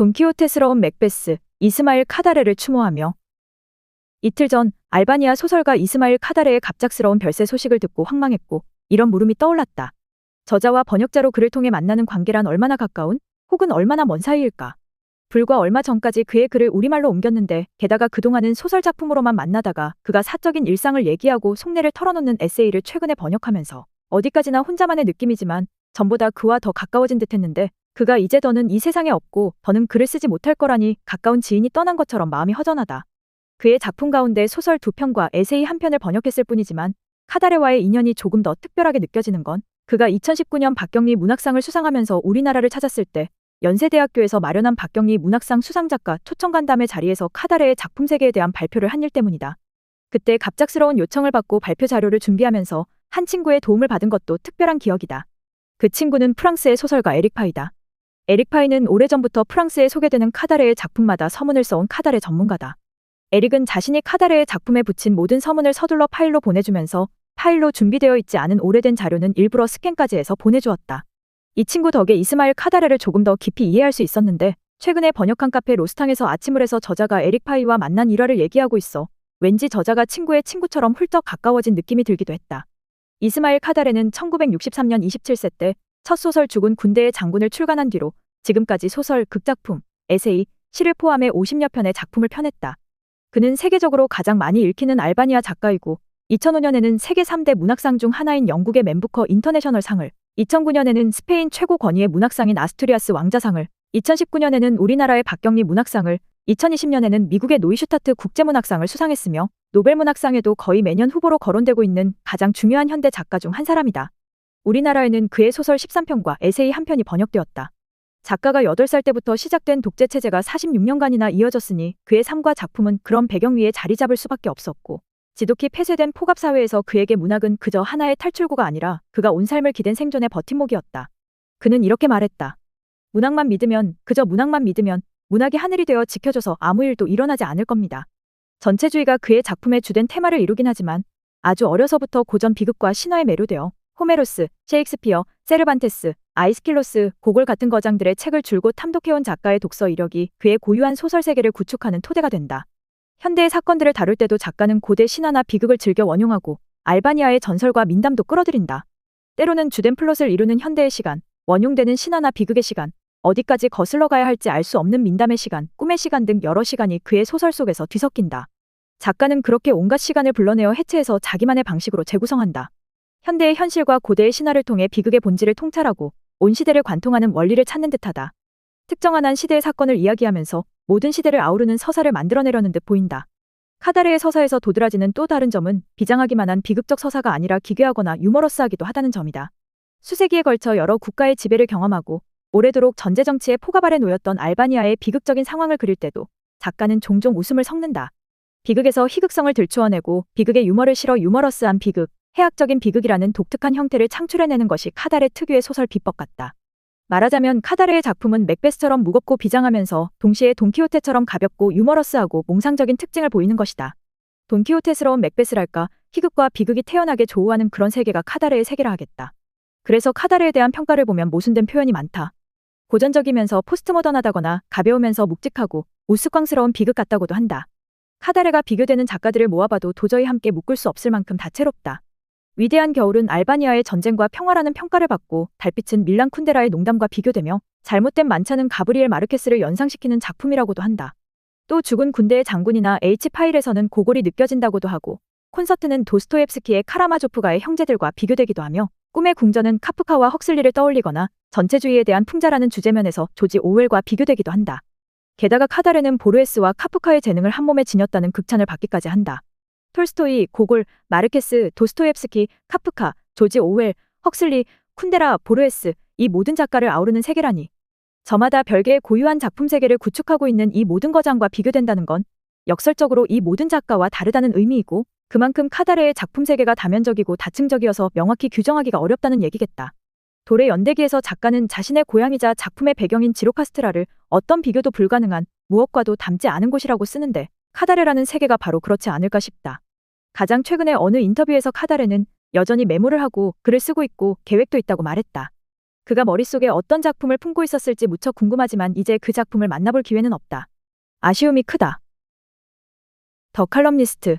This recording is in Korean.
돈키호테스러운 맥베스, 이스마일 카다레를 추모하며 이틀 전 알바니아 소설가 이스마일 카다레의 갑작스러운 별세 소식을 듣고 황망했고 이런 물음이 떠올랐다. 저자와 번역자로 그를 통해 만나는 관계란 얼마나 가까운 혹은 얼마나 먼 사이일까? 불과 얼마 전까지 그의 글을 우리말로 옮겼는데 게다가 그동안은 소설 작품으로만 만나다가 그가 사적인 일상을 얘기하고 속내를 털어놓는 에세이를 최근에 번역하면서 어디까지나 혼자만의 느낌이지만 전보다 그와 더 가까워진 듯했는데 그가 이제 더는 이 세상에 없고 더는 글을 쓰지 못할 거라니 가까운 지인이 떠난 것처럼 마음이 허전하다. 그의 작품 가운데 소설 두 편과 에세이 한 편을 번역했을 뿐이지만 카다레와의 인연이 조금 더 특별하게 느껴지는 건 그가 2019년 박경리 문학상을 수상하면서 우리나라를 찾았을 때 연세대학교에서 마련한 박경리 문학상 수상작가 초청간담회 자리에서 카다레의 작품 세계에 대한 발표를 한 일 때문이다. 그때 갑작스러운 요청을 받고 발표 자료를 준비하면서 한 친구의 도움을 받은 것도 특별한 기억이다. 그 친구는 프랑스의 소설가 에릭 파이다. 에릭 파이는 오래전부터 프랑스에 소개되는 카다레의 작품마다 서문을 써온 카다레 전문가다. 에릭은 자신이 카다레의 작품에 붙인 모든 서문을 서둘러 파일로 보내주면서 파일로 준비되어 있지 않은 오래된 자료는 일부러 스캔까지 해서 보내주었다. 이 친구 덕에 이스마일 카다레를 조금 더 깊이 이해할 수 있었는데 최근에 번역한 카페 로스탕에서 아침을 해서 저자가 에릭 파이와 만난 일화를 얘기하고 있어 왠지 저자가 친구의 친구처럼 훌쩍 가까워진 느낌이 들기도 했다. 이스마일 카다레는 1963년 27세 때 첫 소설 죽은 군대의 장군을 출간한 뒤로 지금까지 소설, 극작품, 에세이, 시를 포함해 50여 편의 작품을 펴냈다. 그는 세계적으로 가장 많이 읽히는 알바니아 작가이고 2005년에는 세계 3대 문학상 중 하나인 영국의 맨부커 인터내셔널 상을, 2009년에는 스페인 최고 권위의 문학상인 아스투리아스 왕자상을, 2019년에는 우리나라의 박경리 문학상을, 2020년에는 미국의 노이슈타트 국제문학상을 수상했으며 노벨문학상에도 거의 매년 후보로 거론되고 있는 가장 중요한 현대 작가 중 한 사람이다. 우리나라에는 그의 소설 13편과 에세이 한 편이 번역되었다. 작가가 8살 때부터 시작된 독재 체제가 46년간이나 이어졌으니 그의 삶과 작품은 그런 배경 위에 자리 잡을 수밖에 없었고 지독히 폐쇄된 포갑 사회에서 그에게 문학은 그저 하나의 탈출구가 아니라 그가 온 삶을 기댄 생존의 버팀목이었다. 그는 이렇게 말했다. 문학만 믿으면 그저 문학만 믿으면 문학이 하늘이 되어 지켜줘서 아무 일도 일어나지 않을 겁니다. 전체주의가 그의 작품의 주된 테마를 이루긴 하지만 아주 어려서부터 고전 비극과 신화에 매료되어 호메로스, 셰익스피어, 세르반테스, 아이스킬로스, 고골 같은 거장들의 책을 줄곧 탐독해온 작가의 독서 이력이 그의 고유한 소설 세계를 구축하는 토대가 된다. 현대의 사건들을 다룰 때도 작가는 고대 신화나 비극을 즐겨 원용하고 알바니아의 전설과 민담도 끌어들인다. 때로는 주된 플롯을 이루는 현대의 시간, 원용되는 신화나 비극의 시간, 어디까지 거슬러 가야 할지 알 수 없는 민담의 시간, 꿈의 시간 등 여러 시간이 그의 소설 속에서 뒤섞인다. 작가는 그렇게 온갖 시간을 불러내어 해체해서 자기만의 방식으로 재구성한다. 현대의 현실과 고대의 신화를 통해 비극의 본질을 통찰하고 온 시대를 관통하는 원리를 찾는 듯하다. 특정한 한 시대의 사건을 이야기하면서 모든 시대를 아우르는 서사를 만들어내려는 듯 보인다. 카다레의 서사에서 도드라지는 또 다른 점은 비장하기만 한 비극적 서사가 아니라 기괴하거나 유머러스하기도 하다는 점이다. 수세기에 걸쳐 여러 국가의 지배를 경험하고 오래도록 전제 정치의 포갑 아래 놓였던 알바니아의 비극적인 상황을 그릴 때도 작가는 종종 웃음을 섞는다. 비극에서 희극성을 들추어내고 비극의 유머를 실어 유머러스한 비극, 해학적인 비극이라는 독특한 형태를 창출해내는 것이 카다레 특유의 소설 비법 같다. 말하자면 카다레의 작품은 맥베스처럼 무겁고 비장하면서 동시에 돈키호테처럼 가볍고 유머러스하고 몽상적인 특징을 보이는 것이다. 돈키호테스러운 맥베스랄까 희극과 비극이 태연하게 조우하는 그런 세계가 카다레의 세계라 하겠다. 그래서 카다레에 대한 평가를 보면 모순된 표현이 많다. 고전적이면서 포스트모던하다거나 가벼우면서 묵직하고 우스꽝스러운 비극 같다고도 한다. 카다레가 비교되는 작가들을 모아봐도 도저히 함께 묶을 수 없을 만큼 다채롭다. 위대한 겨울은 알바니아의 전쟁과 평화라는 평가를 받고 달빛은 밀란 쿤데라의 농담과 비교되며 잘못된 만차는 가브리엘 마르케스를 연상시키는 작품이라고도 한다. 또 죽은 군대의 장군이나 H파일에서는 고골이 느껴진다고도 하고 콘서트는 도스토옙스키의 카라마조프가의 형제들과 비교되기도 하며 꿈의 궁전은 카프카와 헉슬리를 떠올리거나 전체주의에 대한 풍자라는 주제면에서 조지 오웰과 비교되기도 한다. 게다가 카다레는 보르헤스와 카프카의 재능을 한 몸에 지녔다는 극찬을 받기까지 한다. 톨스토이, 고골, 마르케스, 도스토옙스키, 카프카, 조지 오웰, 헉슬리, 쿤데라, 보르헤스 이 모든 작가를 아우르는 세계라니. 저마다 별개의 고유한 작품 세계를 구축하고 있는 이 모든 거장과 비교된다는 건 역설적으로 이 모든 작가와 다르다는 의미이고 그만큼 카다레의 작품 세계가 다면적이고 다층적이어서 명확히 규정하기가 어렵다는 얘기겠다. 도래 연대기에서 작가는 자신의 고향이자 작품의 배경인 지로카스트라를 어떤 비교도 불가능한 무엇과도 닮지 않은 곳이라고 쓰는데 카다레라는 세계가 바로 그렇지 않을까 싶다. 가장 최근에 어느 인터뷰에서 카다레는 여전히 메모를 하고 글을 쓰고 있고 계획도 있다고 말했다. 그가 머릿속에 어떤 작품을 품고 있었을지 무척 궁금하지만 이제 그 작품을 만나볼 기회는 없다. 아쉬움이 크다. 더 칼럼니스트